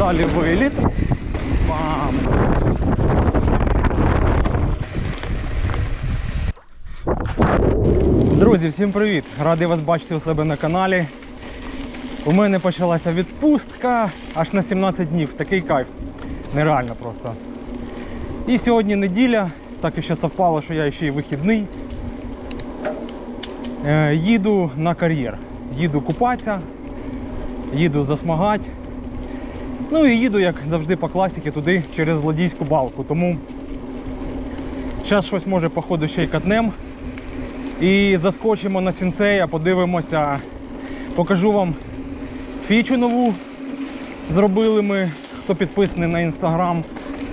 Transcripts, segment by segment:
Далі виліт. Бам! Друзі, всім привіт! Радий вас бачити у себе на каналі. У мене почалася відпустка аж на 17 днів. Такий кайф. Нереально просто. І сьогодні неділя, так і ще совпало, що я ще й вихідний. Е, їду на кар'єр. Їду купатися, їду засмагати. Ну і їду, як завжди, по класіки туди через злодійську балку. Тому зараз щось може, походу, ще й катнем. І заскочимо на сінсея, подивимося, покажу вам фічу нову. Зробили ми. Хто підписаний на інстаграм,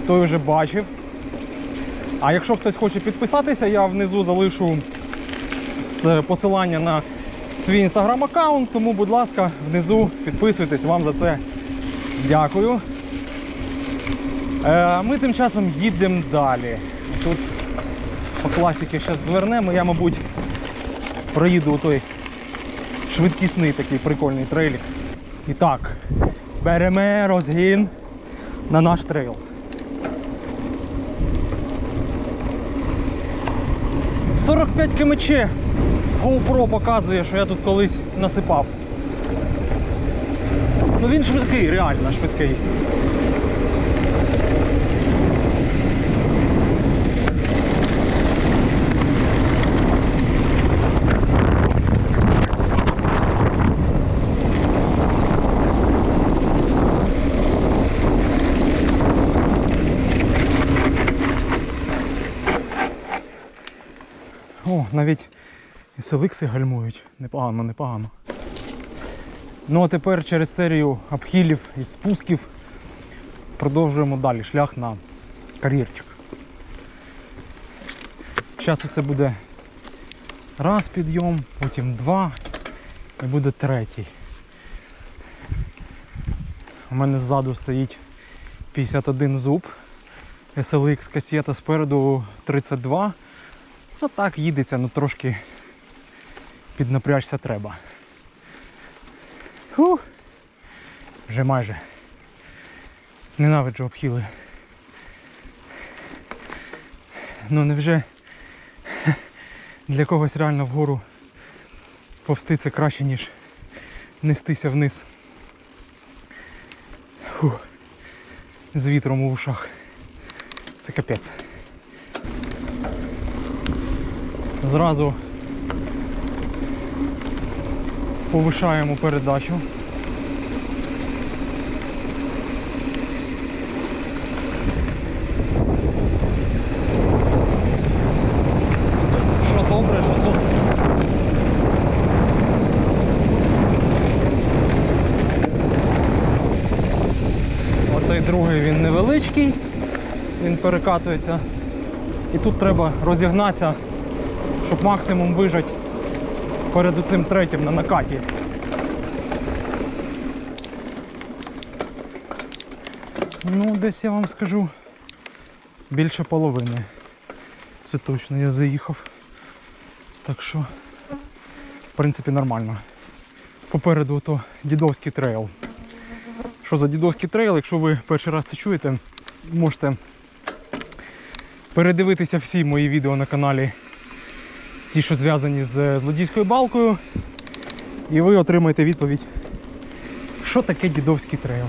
той вже бачив. А якщо хтось хоче підписатися, я внизу залишу посилання на свій інстаграм-аккаунт, тому, будь ласка, внизу підписуйтесь, вам за це дякую. Е, Ми тим часом їдемо далі. Тут по класіки зараз звернемо, я, мабуть, проїду у той швидкісний такий прикольний трейлік. І так, беремо розгін на наш трейл. «45 кмч GoPro показує, що я тут колись насипав. Ну він швидкий, реально швидкий. О, навіть селикси гальмують. Непогано, непогано. Ну а тепер через серію обхилів і спусків продовжуємо далі шлях на кар'єрчик. Зараз все буде раз підйом, потім два і буде третій. У мене ззаду стоїть 51 зуб, SLX касета спереду 32. Ну так їдеться, ну трошки піднапрячься треба. Фух. Вже майже. Ненавиджу обхили. Ну невже для когось реально вгору повсти це краще, ніж нестися вниз. Фух. З вітром у ушах. Це капець. Зразу повишаємо передачу. Що добре, що тут. Оцей другий він невеличкий, він перекатується. І тут треба розігнатися, щоб максимум вижати перед цим третім на накаті. Ну, десь я вам скажу більше половини. Це точно я заїхав. Так що, в принципі, нормально. Попереду то дідовський трейл. Що за дідовський трейл, якщо ви перший раз це чуєте, можете передивитися всі мої відео на каналі ті, що зв'язані з злодійською балкою, і ви отримаєте відповідь, що таке дідовський трейл.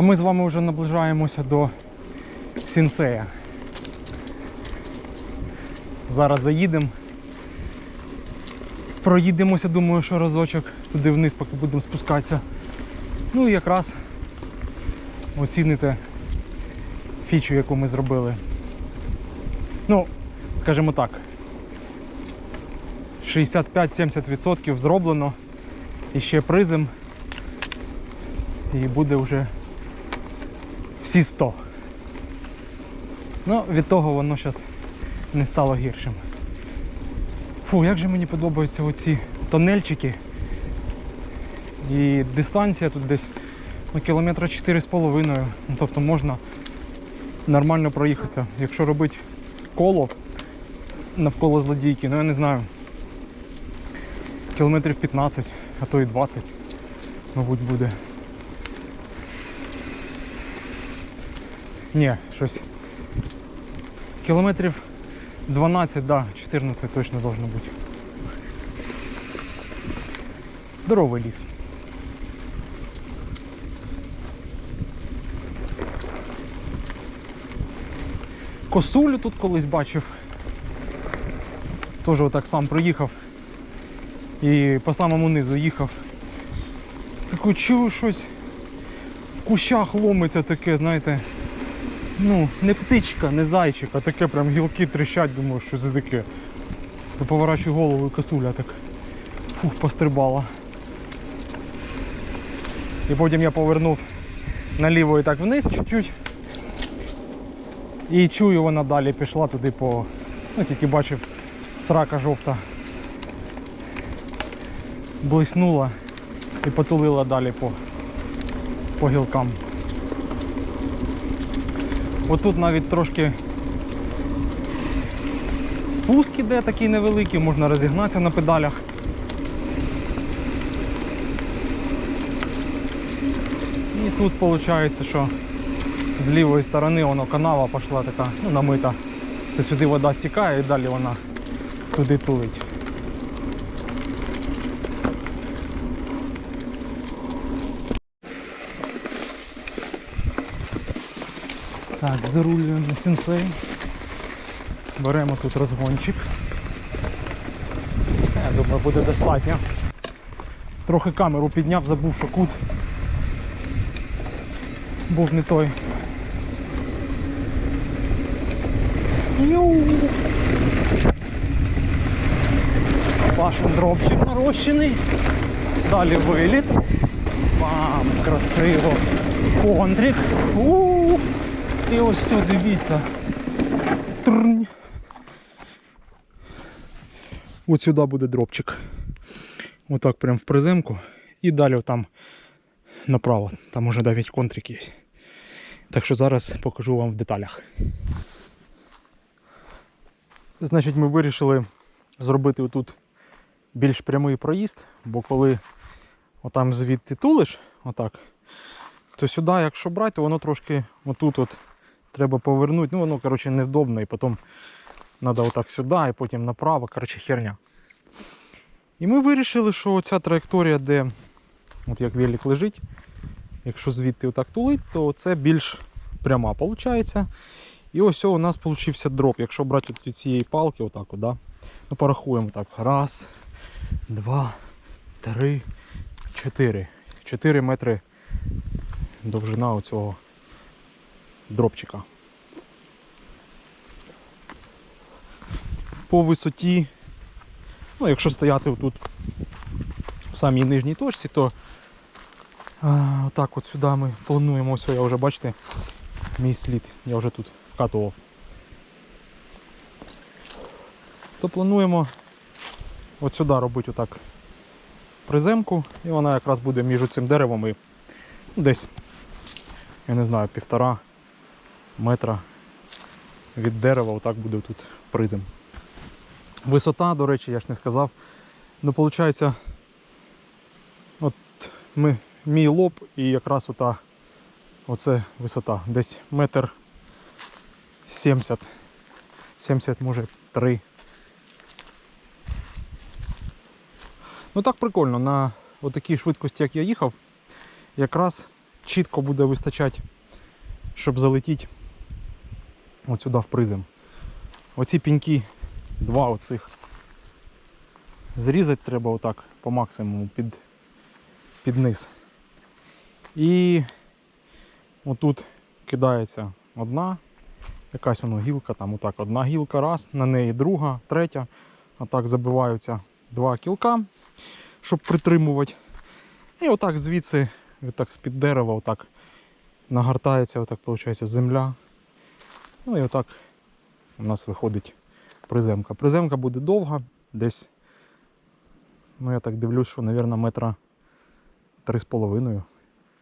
А ми з вами вже наближаємося до Сінсея. Зараз заїдемо. Проїдемося, думаю, що разочок туди вниз, поки будемо спускатися. Ну і якраз оціните фічу, яку ми зробили. Ну, скажімо так, 65-70% зроблено. І ще призем. І буде вже всі 100. Ну, від того воно зараз не стало гіршим. Фу, як же мені подобаються оці тонельчики. І дистанція тут десь ну, кілометра 4,5. Ну, тобто можна нормально проїхатися. Якщо робити коло навколо злодійки, ну я не знаю. Кілометрів 15, а то і 20, мабуть, буде. Ні, щось. Кілометрів 12, да, 14 точно должно бути. Здоровий ліс. Косулю тут колись бачив. Теж отак сам проїхав і по самому низу їхав. Таке чую щось в кущах ломиться таке, знаєте. Ну, не птичка, не зайчик, а таке прям гілки тріщать, думаю, що це таке. Я поворачую голову і косуля так. Фух, пострибала. І потім я повернув наліво і так вниз чуть-чуть. І чую, вона далі пішла туди по. Ну, тільки бачив срака жовта. Блиснула і потулила далі по, по гілкам. Отут навіть трошки спуск іде такий невеликий, можна розігнатися на педалях. І тут виходить, що з лівої сторони воно канава пішла така, ну, намита. Це сюди вода стікає і далі вона туди тулить. Так, зарулюємо на сенсей. Беремо тут розгончик. Я думаю, буде достатньо. Трохи камеру підняв, забув, що кут був не той. Йоу! Башен дропчик нарощений. Далі виліт. Бам! Красиво. Контрик. у І ось все, дивіться. Трнь. От сюди буде дропчик. Отак прям в приземку. І далі там направо. Там уже навіть контрик є. Так що зараз покажу вам в деталях. Це значить ми вирішили зробити отут більш прямий проїзд, бо коли отам звідти тулиш, отак, то сюди, якщо брати, воно трошки отут от треба повернути. Ну воно коротше невдобно і потім треба отак сюди і потім направо, коротше херня. І ми вирішили, що ця траєкторія, де от як велик лежить, якщо звідти отак тулить, то це більш пряма виходить. І ось у нас получився дроп. Якщо брати від цієї палки, отак, да? ну порахуємо так. Раз, два, три, чотири. Чотири метри довжина оцього дропчика. По висоті, ну, якщо стояти тут в самій нижній точці, то а, отак от сюди ми плануємо, ось я вже бачите, мій слід, я вже тут вкатував. То плануємо от сюди робити отак приземку, і вона якраз буде між цим деревом і десь, я не знаю, півтора метра від дерева, отак буде тут призем. Висота, до речі, я ж не сказав. Ну, виходить, от ми, мій лоб і якраз ота, оце висота. Десь метр 70, 70, може 3. Ну так прикольно, на такій швидкості, як я їхав, якраз чітко буде вистачати, щоб залетіти от сюди в призем. Оці піньки, два оцих. Зрізати треба отак по максимуму під, під низ. І отут кидається одна, якась воно гілка, там отак одна гілка, раз, на неї друга, третя. Отак забиваються два кілка, щоб притримувати. І отак звідси, отак з-під дерева, отак нагортається, отак виходить, земля. Ну і отак у нас виходить приземка. Приземка буде довга, десь, ну я так дивлюсь, що, мабуть, метра 3,5,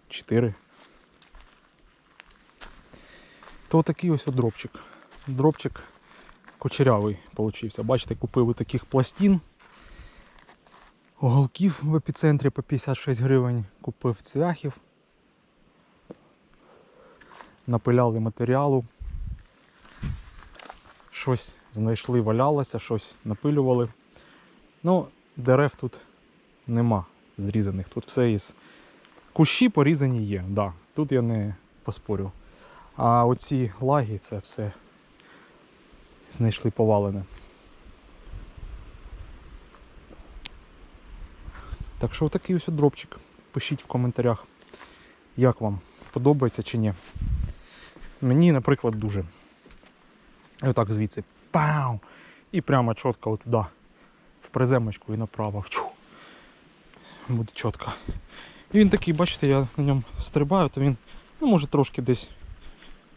4. То такий ось дропчик. Дропчик кучерявий получився. Бачите, купив таких пластин. Уголків в епіцентрі по 56 гривень. Купив цвяхів. Напиляли матеріалу. Щось знайшли, валялося, щось напилювали. Ну, дерев тут нема зрізаних. Тут все із. Кущі порізані є, да. Тут я не поспорю. А оці лаги це все знайшли повалене. Так що отакий ось дропчик. Пишіть в коментарях, як вам подобається чи ні. Мені, наприклад, дуже. І отак звідси. Пау! І прямо чітко туди, в приземочку і направо. Чу. Буде чітко. І він такий, бачите, я на ньому стрибаю, то він ну, може трошки десь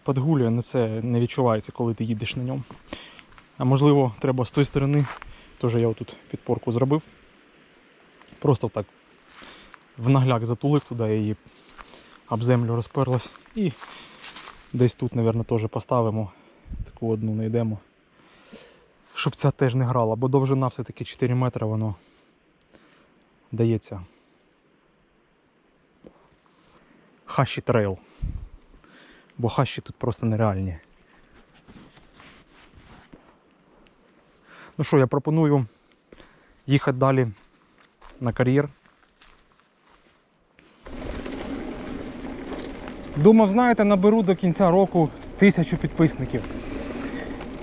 подгулює, але це не відчувається, коли ти їдеш на ньому. А можливо, треба з тої сторони, теж я отут підпорку зробив. Просто так в нагляк затулив туди її об землю розперлась. І десь тут, мабуть, теж поставимо таку одну знайдемо. Щоб ця теж не грала, бо довжина все-таки 4 метри воно дається. Хаші трейл. Бо хащі тут просто нереальні. Ну що, я пропоную їхати далі на кар'єр. Думав, знаєте, наберу до кінця року тисячу підписників.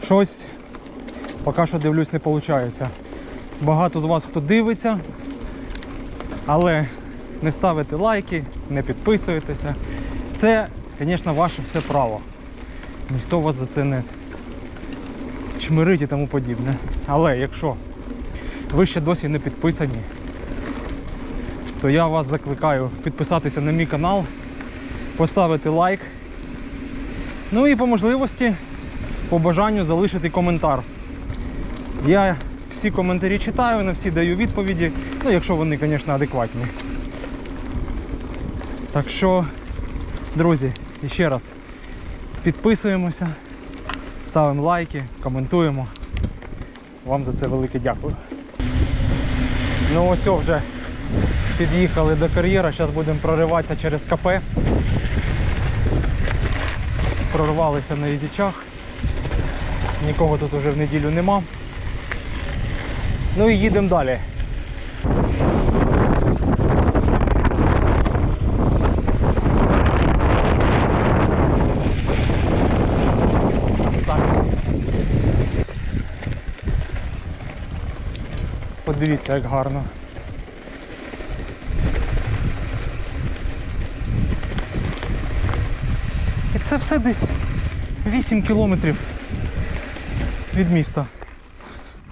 Щось поки що дивлюсь, не виходить. Багато з вас хто дивиться, але не ставите лайки, не підписуєтеся. Це, звісно, ваше все право. Ніхто вас за це не чмирить і тому подібне. Але якщо ви ще досі не підписані, то я вас закликаю підписатися на мій канал, поставити лайк. Ну і по можливості, по бажанню залишити коментар. Я всі коментарі читаю, на всі даю відповіді, ну якщо вони, звісно, адекватні. Так що, друзі, ще раз підписуємося, ставимо лайки, коментуємо. Вам за це велике дякую. Ну ось вже під'їхали до кар'єра, зараз будемо прориватися через КП. Прорвалися на Ізічах. Нікого тут вже в неділю нема. Ну і їдемо далі. Так. Подивіться, як гарно. І це все десь 8 кілометрів від міста.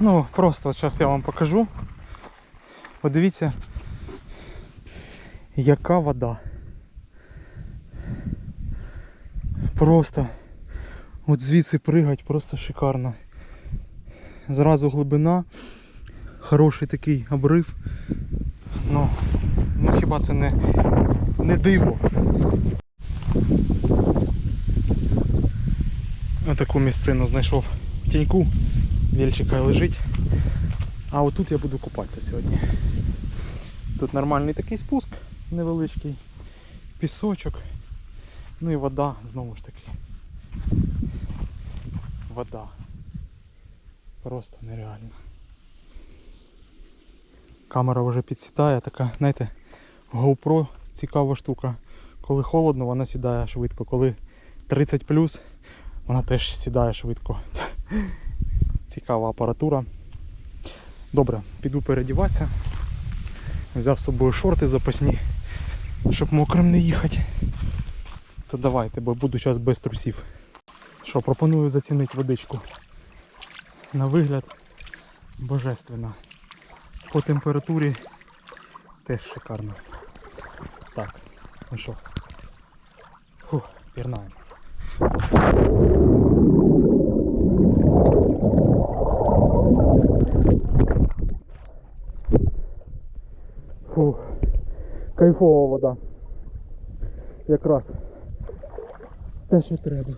Ну, просто зараз я вам покажу. Подивіться, яка вода. Просто от звідси пригать, просто шикарно. Зразу глибина, хороший такий обрив. Ну, ну хіба це не, не диво. Отаку місцину знайшов тіньку. Вільчика лежить. А отут я буду купатися сьогодні. Тут нормальний такий спуск невеличкий, пісочок, ну і вода знову ж таки. Вода. Просто нереально. Камера вже підсідає, така, знаєте, GoPro цікава штука. Коли холодно, вона сідає швидко, коли 30 вона теж сідає швидко. Цікава апаратура. Добре, піду передіватися. Взяв з собою шорти запасні, щоб мокрим не їхати. То давайте, бо буду зараз без трусів. Що, пропоную зацінити водичку. На вигляд божественно. По температурі теж шикарно. Так, ну що, пірнаємо. Фух, кайфова вода. Якраз те, що треба.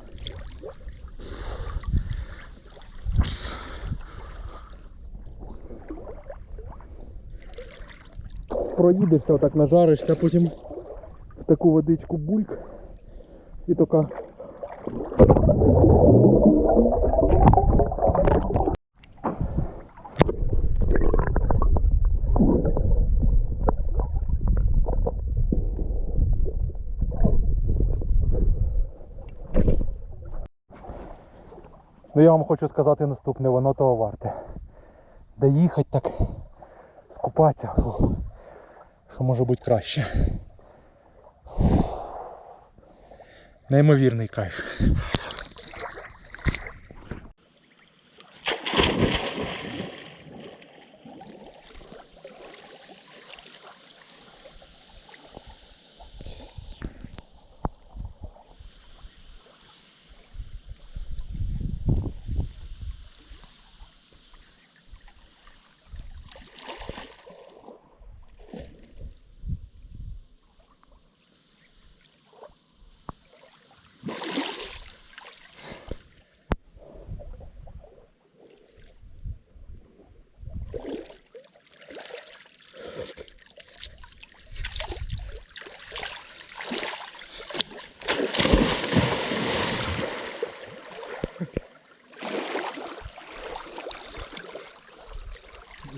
Проїдешся, отак нажаришся, потім в таку водичку бульк і така. Ну я вам хочу сказати наступне, воно того варте. Де їхати так скупатися, що може бути краще. Неймовірний кайф.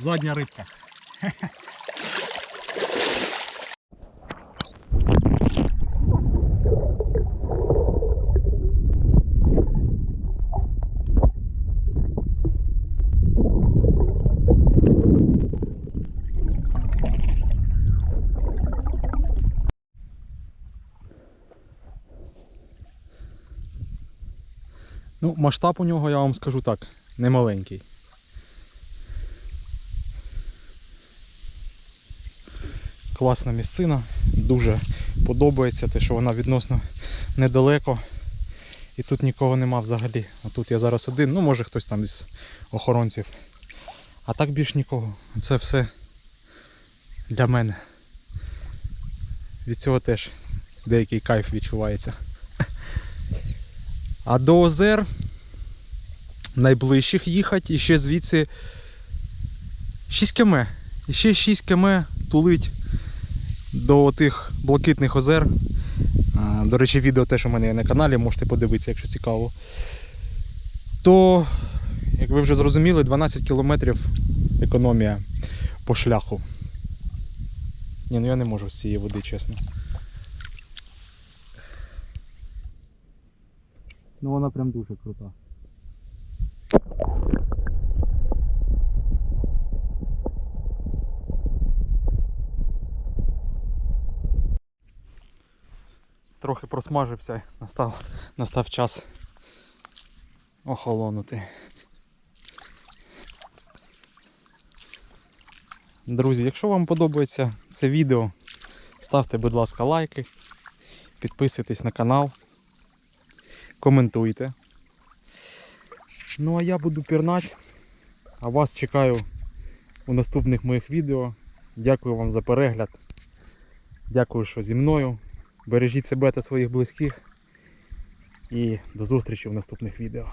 Задня рибка. Ну, масштаб у нього, я вам скажу так, немаленький. Класна місцина, дуже подобається те, що вона відносно недалеко. І тут нікого нема взагалі. А тут я зараз один, ну може хтось там із охоронців. А так більш нікого. Це все для мене. Від цього теж деякий кайф відчувається. А до озер найближчих їхати і ще звідси 6 км. І ще 6 км тулить до тих блакитних озер. До речі, відео теж у мене є на каналі, можете подивитися, якщо цікаво. То, як ви вже зрозуміли, 12 кілометрів економія по шляху. Ні, ну я не можу з цієї води, чесно. Ну вона прям дуже крута. Трохи просмажився, настав, настав час охолонути. Друзі, якщо вам подобається це відео, ставте, будь ласка, лайки, підписуйтесь на канал, коментуйте. Ну а я буду пірнати, а вас чекаю у наступних моїх відео. Дякую вам за перегляд. Дякую, що зі мною. Бережіть себе та своїх близьких. І до зустрічі в наступних відео.